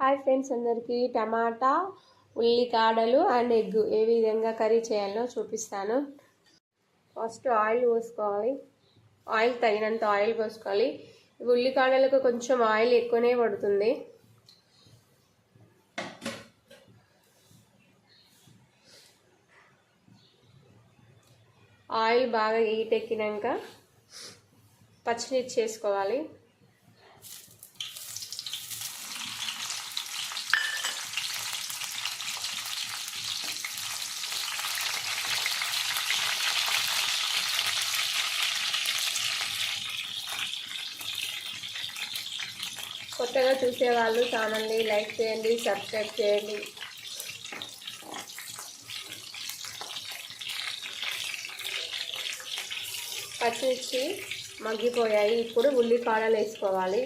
Hi friends అందరికీ. టమాటా ఉల్లికాడలు and egg ఏ విధంగా curry చేయాలో చూపిస్తాను. ఫస్ట్ ఆయిల్ పోసుకోవాలి. ఆయిల్ తగినంత ఆయిల్ పోసుకోవాలి. ఉల్లికాడలకు కొంచెం ఆయిల్ ఎక్కువనే పడుతుంది. ఆయిల్ బాగా హీట్ ఎక్కినాక పచ్చిమిర్చి వేసుకోవాలి. కొత్తగా చూసేవాళ్ళు ఛానల్ని లైక్ చేయండి సబ్స్క్రైబ్ చేయండి. పచ్చిమిర్చి మగ్గిపోయాయి. ఇప్పుడు ఉల్లిపాయలు వేసుకోవాలి.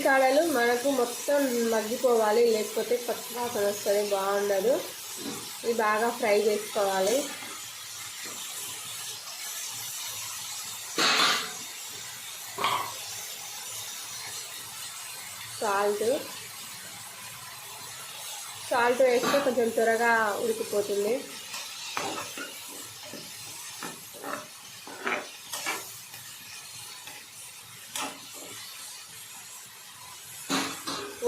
ఉల్లికాడలు మనకు మొత్తం మగ్గిపోవాలి లేకపోతే పచ్చివాసన వస్తుంది బాగుండదు. ఇవి బాగా ఫ్రై చేసుకోవాలి. సాల్ట్. సాల్ట్ వేస్తే కొంచెం త్వరగా ఉడికిపోతుంది.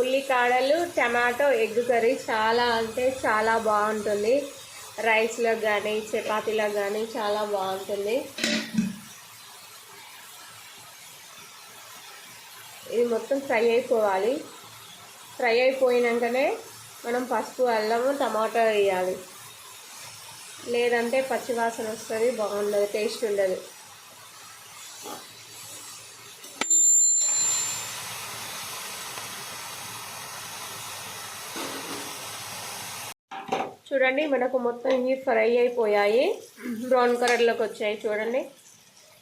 ఉల్లికాడలు టమాటో ఎగ్ కర్రీ చాలా అంటే చాలా బాగుంటుంది. రైస్లో కానీ చపాతీలో కానీ చాలా బాగుంటుంది. ఇది మొత్తం ఫ్రై అయిపోవాలి. ఫ్రై అయిపోయినాకనే మనం పసుపు అల్లము టమాటో వేయాలి. లేదంటే పచ్చివాసన వస్తుంది బాగుండదు టేస్ట్ ఉండదు. చూడండి మనకు మొత్తం ఇవి ఫ్రై అయిపోయాయి. బ్రౌన్ కలర్లోకి వచ్చాయి చూడండి.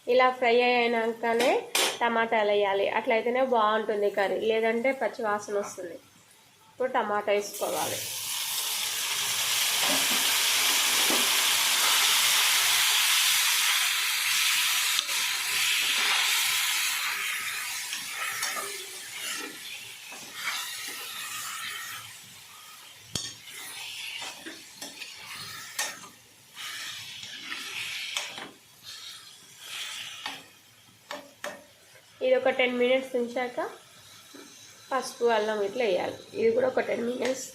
ఇలా ఫ్రై అయినాకనే టమాటాలు వేయాలి. అట్లయితేనే బాగుంటుంది కర్రీ. లేదంటే పచ్చి వాసన వస్తుంది. ఇప్పుడు టమాటా వేసుకోవాలి. ఇది ఒక టెన్ మినిట్స్ ఉంచాక పసుపు అల్లం ఇట్లా వేయాలి. ఇది కూడా ఒక టెన్ మినిట్స్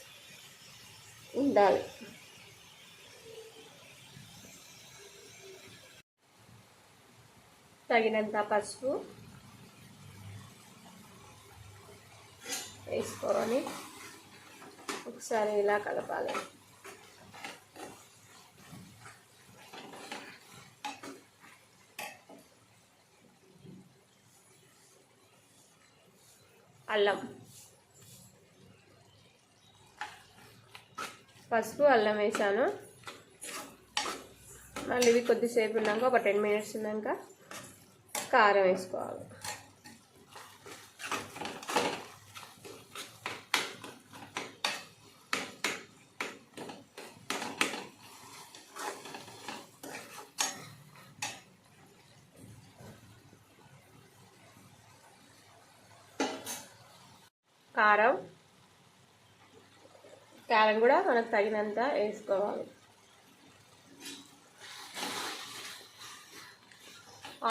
ఉండాలి. తగినంత పసుపు వేసుకొని ఒకసారి ఇలా కలపాలి. అల్లం. పసుపు అల్లం వేసాను. మళ్ళీ ఇవి కొద్దిసేపు ఉన్నాక ఒక టెన్ మినిట్స్ ఉన్నాక కారం వేసుకోవాలి. కారం కారం కూడా మనకు తగినంత వేసుకోవాలి.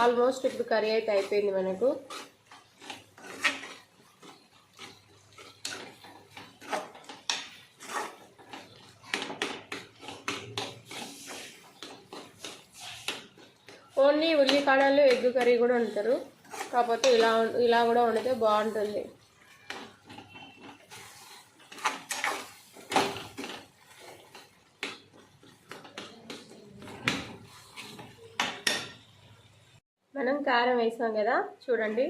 ఆల్మోస్ట్ ఇప్పుడు కర్రీ అయితే అయిపోయింది మనకు. ఓన్లీ ఉల్లికాడలు ఎగ్ కర్రీ కూడా ఉంటారు కాకపోతే ఇలా ఇలా కూడా వండితే బాగుంటుంది. మనం కారం వేసాం కదా చూడండి.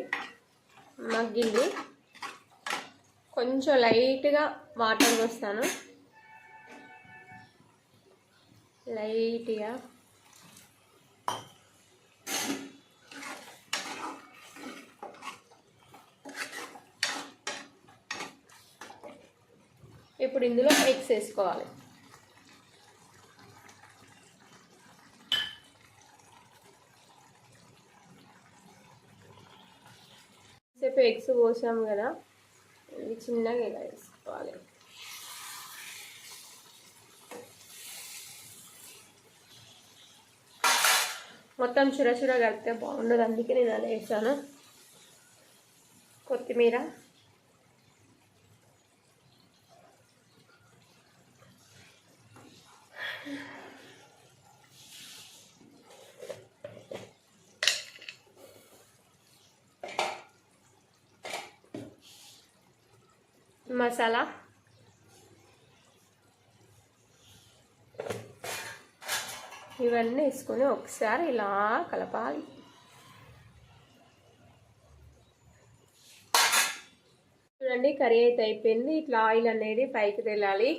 మగ్గింది. కొంచెం లైట్గా వాటర్ పోస్తాను. లైట్గా. ఇప్పుడు ఇందులో మిక్స్ వేసుకోవాలి ఎగ్స్ పోసాము కదా. ఇవి చిన్నగా ఇలా వేసుకోవాలి. మొత్తం చుర కలిపితే బాగుండదు. అందుకే నేను అలా వేసాను. కొత్తిమీర. మసాలా. ఇవన్నీ వేసుకొని ఒకసారి ఇలా కలపాలి. చూడండి కర్రీ అయితే అయిపోయింది. ఇట్లా ఆయిల్ అనేది పైకి తెలాలి.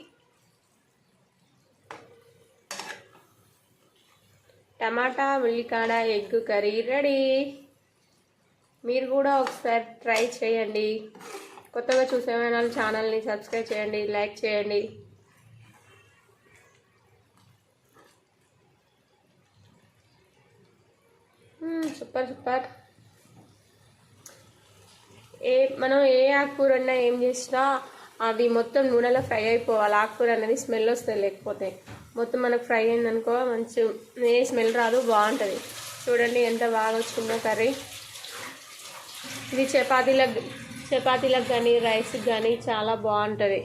టమాటా ఉల్లికాడ ఎగ్ కర్రీ రెడీ. మీరు కూడా ఒకసారి ట్రై చేయండి. కొత్తగా చూసే వాళ్ళు ఛానల్ని సబ్స్క్రైబ్ చేయండి లైక్ చేయండి. Super super. ఏ మనం ఏ ఆకుకూర అన్నా ఏం చేసినా అది మొత్తం నూనెలో ఫ్రై అయిపోవాలి. ఆకుకూర అనేది స్మెల్ వస్తుంది లేకపోతే. మొత్తం మనకు ఫ్రై అయిందనుకో మంచి ఏ స్మెల్ రాదు బాగుంటుంది. చూడండి ఎంత బాగా వచ్చిందో కర్రీ. ఇది చపాతీలకు చపాతీలకు కానీ రైస్కి కానీ చాలా బాగుంటుంది.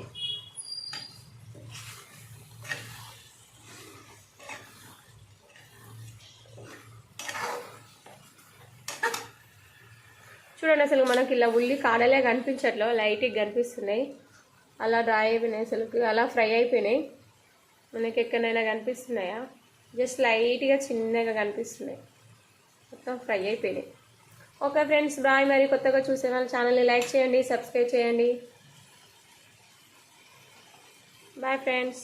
చూడండి అసలు మనకి ఇలా ఉల్లి కాడలే కనిపించట్లో లైట్గా కనిపిస్తున్నాయి. అలా డ్రై అయిపోయినాయి అసలు అలా ఫ్రై అయిపోయినాయి. మనకి ఎక్కడైనా కనిపిస్తున్నాయా? జస్ట్ లైట్గా చిన్నగా కనిపిస్తున్నాయి. మొత్తం ఫ్రై అయిపోయినాయి. Okay friends bye. మరి కొత్తగా చూసే వాళ్ళు ఛానల్ని లైక్ చేయండి సబ్స్క్రైబ్ చేయండి. Bye friends.